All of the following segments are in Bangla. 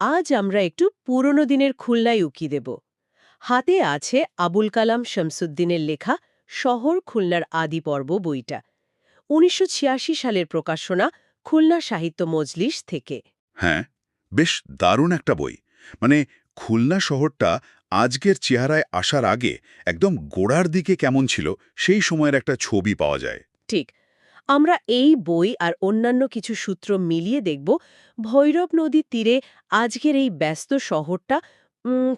আজ আমরা একটু পুরনো দিনের খুলনায় উকি দেব। হাতে আছে আবুল কালাম শামসুদ্দিনের লেখা শহর খুলনার আদি পর্ব বইটা। উনিশশো ছিয়াশি সালের প্রকাশনা খুলনা সাহিত্য মজলিস থেকে। হ্যাঁ বেশ দারুণ একটা বই। মানে খুলনা শহরটা আজকের চেহারায় আসার আগে একদম গোড়ার দিকে কেমন ছিল সেই সময়ের একটা ছবি পাওয়া যায়। ঠিক আমরা এই বই আর অন্যান্য কিছু সূত্র মিলিয়ে দেখব ভৈরব নদীর তীরে আজকের এই ব্যস্ত শহরটা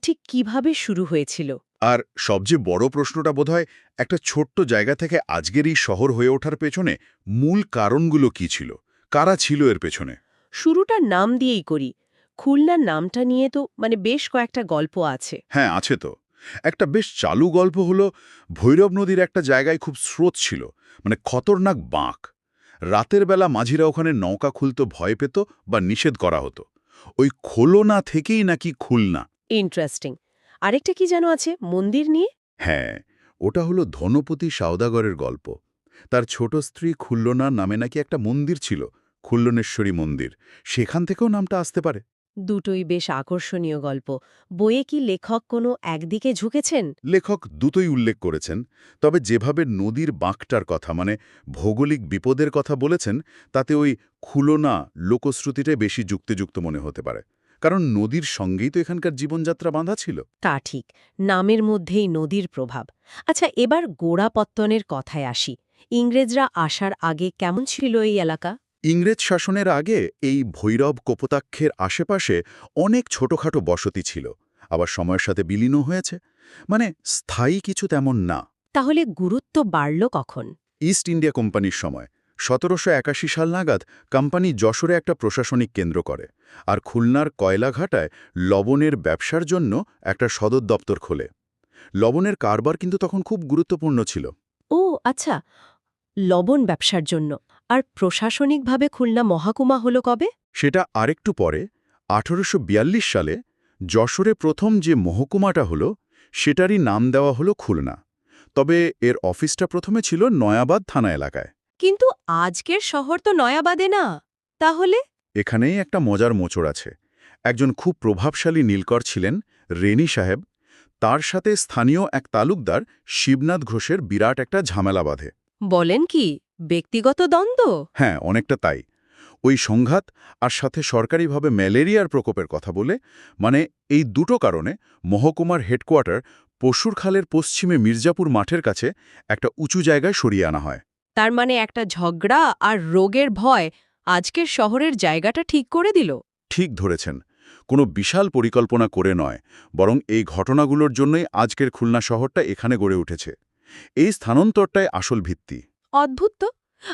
ঠিক কীভাবে শুরু হয়েছিল? আর সবচেয়ে বড় প্রশ্নটা বোধহয় একটা ছোট্ট জায়গা থেকে আজকের এই শহর হয়ে ওঠার পেছনে মূল কারণগুলো কি ছিল? কারা ছিল এর পেছনে? শুরুটা নাম দিয়েই করি। খুলনার নামটা নিয়ে তো মানে বেশ কয়েকটা গল্প আছে। হ্যাঁ আছে তো। একটা বেশ চালু গল্প হলো ভৈরব নদীর একটা জায়গায় খুব স্রোত ছিল। মানে খতরনাক বাঁক। রাতের বেলা মাঝিরা ওখানে নৌকা খুলতে ভয় পেত বা নিষেধ করা হতো। ওই খোলনা থেকেই নাকি খুলনা। ইন্টারেস্টিং। আরেকটা কি যেন আছে মন্দির নিয়ে? হ্যাঁ ওটা হলো ধনপতি সাওদাগরের গল্প। তার ছোট স্ত্রী খুল্লনা নামে নাকি একটা মন্দির ছিল খুল্লনেশ্বরী মন্দির। সেখান থেকেও নামটা আসতে পারে। দুটোই বেশ আকর্ষণীয় গল্প। বইয়ে কি লেখক কোনো একদিকে ঝুঁকেছেন? লেখক দুটোই উল্লেখ করেছেন তবে যেভাবে নদীর বাঁকটার কথা মানে ভৌগোলিক বিপদের কথা বলেছেন তাতে ওই খুলনা লোকশ্রুতিটাই বেশি যুক্তিযুক্ত মনে হতে পারে। কারণ নদীর সঙ্গেই তো এখানকার জীবনযাত্রা বাঁধা ছিল। তা ঠিক নামের মধ্যেই নদীর প্রভাব। আচ্ছা এবার গোড়াপত্তনের কথায় আসি। ইংরেজরা আসার আগে কেমন ছিল এই এলাকা? ইংরেজ শাসনের আগে এই ভৈরব কোপতাক্ষের আশেপাশে অনেক ছোটখাটো বসতি ছিল আবার সময়ের সাথে বিলীনও হয়েছে। মানে স্থায়ী কিছু তেমন না। তাহলে গুরুত্ব বাড়ল কখন? ইস্ট ইন্ডিয়া কোম্পানির সময় সতেরোশো একাশি সাল নাগাদ কোম্পানি যশোরে একটা প্রশাসনিক কেন্দ্র করে আর খুলনার কয়লাঘাটায় লবণের ব্যবসার জন্য একটা সদর দপ্তর খোলে। লবণের কারবার কিন্তু তখন খুব গুরুত্বপূর্ণ ছিল। ও আচ্ছা। লবণ ব্যবসার জন্য। আর প্রশাসনিকভাবে খুলনা মহাকুমা হলো কবে? সেটা আরেকটু পরে। আঠারোশো বিয়াল্লিশ সালে যশোরে প্রথম যে মহকুমাটা হলো সেটারই নাম দেওয়া হলো খুলনা। তবে এর অফিসটা প্রথমে ছিল নয়াবাদ থানা এলাকায়। কিন্তু আজকের শহর তো নয়াবাদে না। তাহলে? এখানেই একটা মজার মোচড় আছে। একজন খুব প্রভাবশালী নীলকর ছিলেন রেনি সাহেব। তার সাথে স্থানীয় এক তালুকদার শিবনাথ ঘোষের বিরাট একটা ঝামেলা বাঁধে। বলেন কি? ব্যক্তিগত দ্বন্দ্ব? হ্যাঁ অনেকটা তাই। ওই সংঘাত আর সাথে সরকারিভাবে ম্যালেরিয়ার প্রকোপের কথা বলে মানে এই দুটো কারণে মহকুমার হেডকোয়ার্টার পশুরখালের পশ্চিমে মির্জাপুর মাঠের কাছে একটা উঁচু জায়গায় সরিয়ে আনা হয়। তার মানে একটা ঝগড়া আর রোগের ভয় আজকের শহরের জায়গাটা ঠিক করে দিল? ঠিক ধরেছেন। কোনো বিশাল পরিকল্পনা করে নয় বরং এই ঘটনাগুলোর জন্যই আজকের খুলনা শহরটা এখানে গড়ে উঠেছে। এই স্থানান্তরটাই আসল ভিত্তি। অদ্ভুত তো?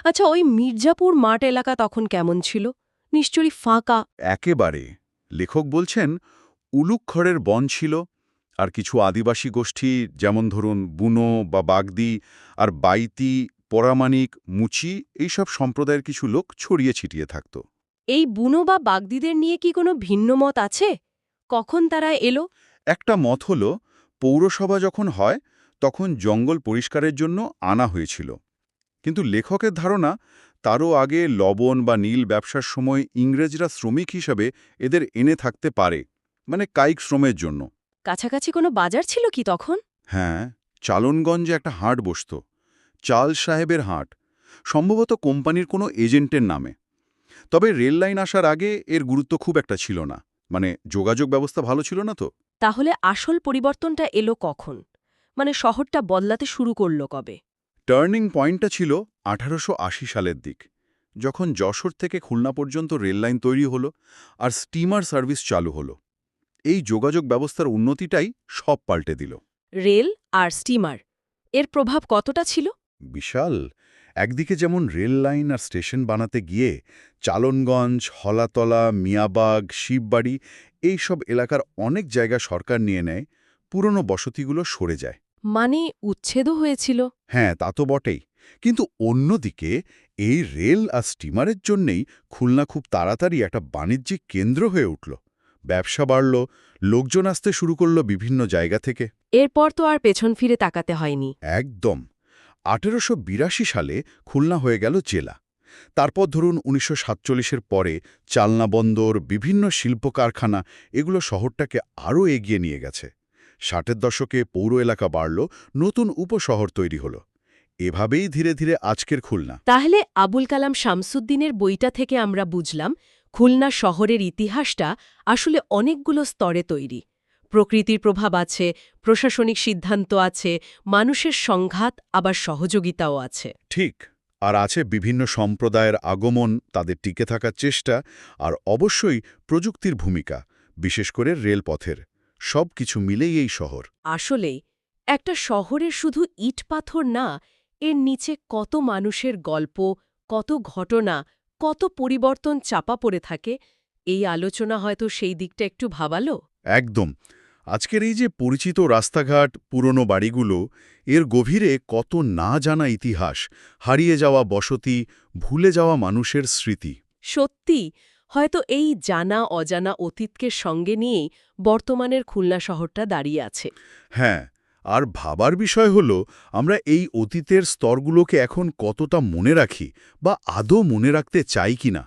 আচ্ছা ওই মির্জাপুর মাঠ এলাকা তখন কেমন ছিল? নিশ্চয়ই ফাঁকা। একেবারে। লেখক বলছেন উলুক্ষরের বন ছিল আর কিছু আদিবাসী গোষ্ঠী যেমন ধরুন বুনো বা বাগদি আর বাইতি পরামানিক মুচি এইসব সম্প্রদায়ের কিছু লোক ছড়িয়ে ছিটিয়ে থাকত। এই বুনো বা বাগদিদের নিয়ে কি কোনো ভিন্ন মত আছে? কখন তারা এলো? একটা মত হল পৌরসভা যখন হয় তখন জঙ্গল পরিষ্কারের জন্য আনা হয়েছিল। কিন্তু লেখকের ধারণা তারও আগে লবণ বা নীল ব্যবসার সময় ইংরেজরা শ্রমিক হিসাবে এদের এনে থাকতে পারে মানে কায়িক শ্রমের জন্য। কাছাকাছি কোনো বাজার ছিল কি তখন? হ্যাঁ চালনগঞ্জে একটা হাট বসত চাল সাহেবের হাট সম্ভবত কোম্পানির কোনো এজেন্টের নামে। তবে রেল লাইন আসার আগে এর গুরুত্ব খুব একটা ছিল না মানে যোগাযোগ ব্যবস্থা ভালো ছিল না তো। তাহলে আসল পরিবর্তনটা এলো কখন? মানে শহরটা বদলাতে শুরু করল কবে? টার্নিং পয়েন্টটা ছিল আঠারোশো আশি সালের দিক যখন যশোর থেকে খুলনা পর্যন্ত রেললাইন তৈরি হলো আর স্টিমার সার্ভিস চালু হলো। এই যোগাযোগ ব্যবস্থার উন্নতিটাই সব পাল্টে দিল। রেল আর স্টিমার এর প্রভাব কতটা ছিল? বিশাল। একদিকে যেমন রেল লাইন আর স্টেশন বানাতে গিয়ে চালনগঞ্জ হলাতলা মিয়াবাগ শিববাড়ি এই সব এলাকার অনেক জায়গা সরকার নিয়ে নেয় পুরনো বসতিগুলো সরে যায়। মানে উচ্ছেদও হয়েছিল। হ্যাঁ তা তো বটেই। কিন্তু অন্যদিকে এই রেল আর স্টিমারের জন্যেই খুলনা খুব তাড়াতাড়ি একটা বাণিজ্যিক কেন্দ্র হয়ে উঠল। ব্যবসা বাড়ল লোকজন আসতে শুরু করল বিভিন্ন জায়গা থেকে। এরপর তো আর পেছন ফিরে তাকাতে হয়নি। একদম। আঠেরোশো বিরাশি সালে খুলনা হয়ে গেল জেলা। তারপর ধরুন উনিশশো সাতচল্লিশের পরে চালনা বন্দর বিভিন্ন শিল্প কারখানা এগুলো শহরটাকে আরও এগিয়ে নিয়ে গেছে। ষাটের দশকে পৌর এলাকা বাড়ল নতুন উপশহর তৈরি হল। এভাবেই ধীরে ধীরে আজকের খুলনা। তাহলে আবুল কালাম শামসুদ্দিনের বইটা থেকে আমরা বুঝলাম খুলনা শহরের ইতিহাসটা আসলে অনেকগুলো স্তরে তৈরি। প্রকৃতির প্রভাব আছে প্রশাসনিক সিদ্ধান্ত আছে মানুষের সংঘাত আবার সহযোগিতাও আছে। ঠিক আর আছে বিভিন্ন সম্প্রদায়ের আগমন তাদের টিকে থাকার চেষ্টা আর অবশ্যই প্রযুক্তির ভূমিকা বিশেষ করে রেলপথের। সব কিছু মিলেই এই শহর। আসলেই একটা শহরের শুধু ইট পাথর না এর নিচে কত মানুষের গল্প কত ঘটনা কত পরিবর্তন চাপা পড়ে থাকে এই আলোচনা হয়তো সেই দিকটা একটু ভাবালো? একদম। আজকের এই যে পরিচিত রাস্তাঘাট পুরনো বাড়িগুলো এর গভীরে কত না জানা ইতিহাস হারিয়ে যাওয়া বসতি ভুলে যাওয়া মানুষের স্মৃতি। সত্যি হয়তো এই জানা অজানা অতীতকে সঙ্গে নিয়েই বর্তমানের খুলনা শহরটা দাঁড়িয়ে আছে। হ্যাঁ আর ভাবার বিষয় হল, আমরা এই অতীতের স্তরগুলোকে এখন কতটা মনে রাখি বা আদৌ মনে রাখতে চাই কিনা?